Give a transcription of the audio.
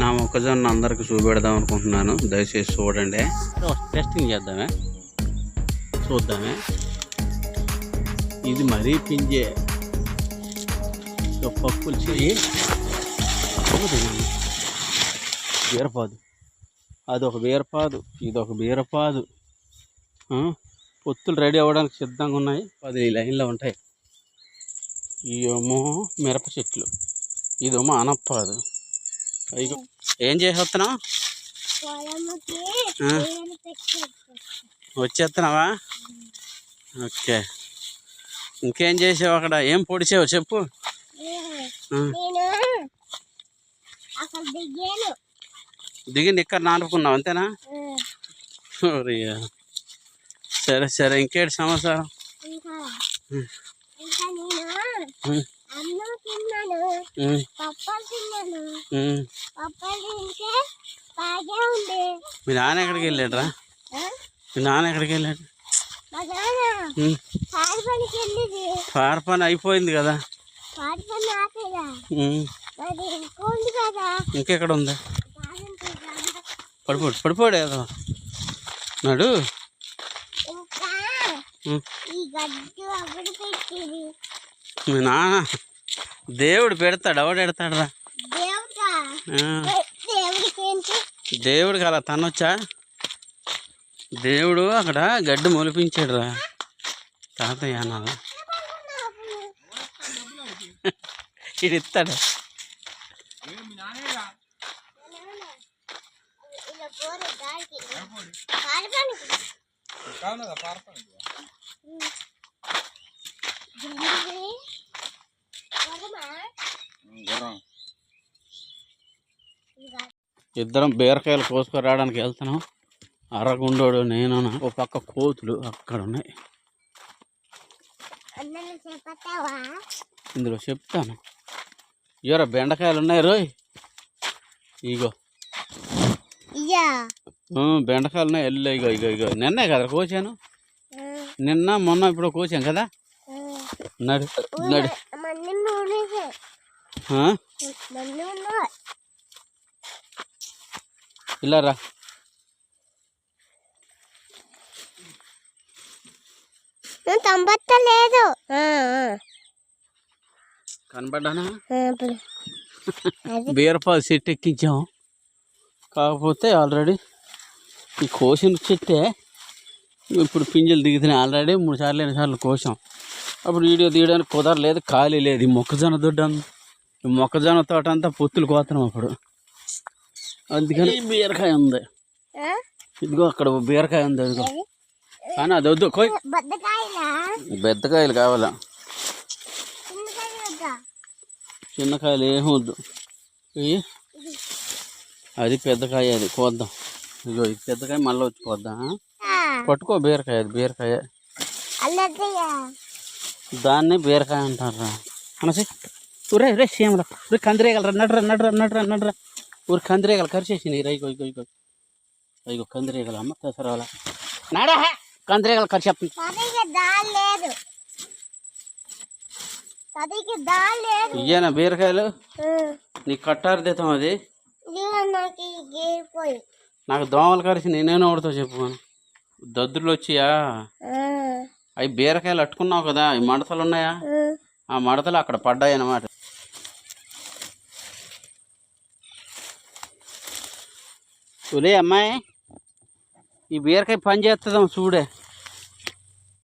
నా మొక్కజొన్న అందరికి చూపెడదాం అనుకుంటున్నాను. దయచేసి చూడండి. టెస్టింగ్ చేద్దామే. చూద్దామే. ఇది మరీ పింజే. పప్పులు చెయ్యి. బీరపాదు. అదొక బీరపాదు ఇదొక బీరపాదు. పొత్తులు రెడీ అవ్వడానికి సిద్ధంగా ఉన్నాయి. పది లైన్లో ఉంటాయి. ఇవేమో మిరప చెట్లు. ఇదేమో అనప్పాదు. ఏం చేసేస్తున్నావు పెట్టేస్తాం. వచ్చేస్తున్నావా? ఓకే. ఇంకేం చేసావు అక్కడ? ఏం పొడిచావు చెప్పు. దిగి ఇక్కడ నాటుకున్నావు అంతేనా. సరే సరే ఇంకేటి సమాచారం? అన్నం తిన్నాను ఉం, పప్పలు తిన్నాను. ఉం. పప్పలు తింటే బాగా ఉంది. మీ నాన్న ఎక్కడికి వెళ్ళాడురా? మీ నాన్న ఎక్కడికి వెళ్ళాడు? పార పని అయిపోయింది కదా? ఇంకెక్కడ ఉంది. పడిపోడు పడిపోడు ఏదో. నాడు. ఇంకా ఉం. ఈ గడ్డి అక్కడ పెట్టింది. మీ నాన్న దేవుడు పెడతాడు? ఎవడు పెడతాడురా? దేవుడా? దేవుడికి అలా తనొచ్చా? దేవుడు అక్కడ గడ్డి మొలిపించాడు రా తాతయ్య అనాల ఇది ఇస్తాడు. ఇద్దరం బీరకాయలు కోసుకొని రావడానికి వెళ్తున్నాం. అరగుండోడు నేను ఓ పక్క కోతులు అక్కడ ఉన్నాయి ఇందులో చెప్తాను. ఇవరా బెండకాయలు ఉన్నాయి రోయ్. ఇగో. బెండకాయలు ఉన్నాయి ఎల్లు ఇగో ఇగో ఇగో. నిన్నే కదా కోసాను? నిన్న మొన్న ఇప్పుడు కోసాం కదా? నడు నడు. ఇలా రా. కనబడ్డానా? బీరపాలు చెట్టు ఎక్కించాం కాకపోతే ఆల్రెడీ ఈ కోసిన చెట్టే ఇప్పుడు పింజలు దిగుతున్నాయి ఆల్రెడీ మూడు సార్లు ఎన్ని సార్లు కోసాం. అప్పుడు వీడియో తీయడానికి కుదరలేదు ఖాళీ లేదు ఈ మొక్కజొన్న దొడ్డు మొక్కజొన్న తోట అంతా పొత్తులు కోతున్నాం అప్పుడు. అందుకని బీరకాయ ఉంది? ఇదిగో అక్కడ బీరకాయ ఉంది ఇదిగో. కానీ అది వద్దు కోయ్. బద్దకాయలా పెద్దకాయలు కావాలా? చిన్నకాయ వద్దా? చిన్న కాయలు ఏం? వద్దు అది పెద్దకాయ అది కోద్దాం. ఇదిగో ఇది పెద్దకాయ మళ్ళీ వచ్చి కోద్దాం? పట్టుకో బీరకాయ అది బీరకాయ. దాన్ని బీరకాయ అంటారా అనసి. ఊరే రే సీమల ఊరి కందిరేగలరా నడరా నడరా నడరా నడరా. ఊరి కందిరేగలు కరిచేసినాయి. రైగో ఇగో ఇగో ఇగో. కందిరేగలు అమ్మ తెసరాల నాడా కందిరేగలు లేదు. ఇయ్యేనా బీరకాయలు. నీ కట్టారు దితం అది? నాకు దోమలు కరిచి నేనేనో ఒకటితో చెప్పుకోను దద్దులు వచ్చియా. అవి బీరకాయలు అట్టుకున్నావు కదా? ఈ మడతలు ఉన్నాయా? ఆ. ఆ మడతలు అక్కడ పడ్డాయి అన్నమాట ఒరే అమ్మాయి ఈ బీరకాయ పని చేస్తుందాం చూడే.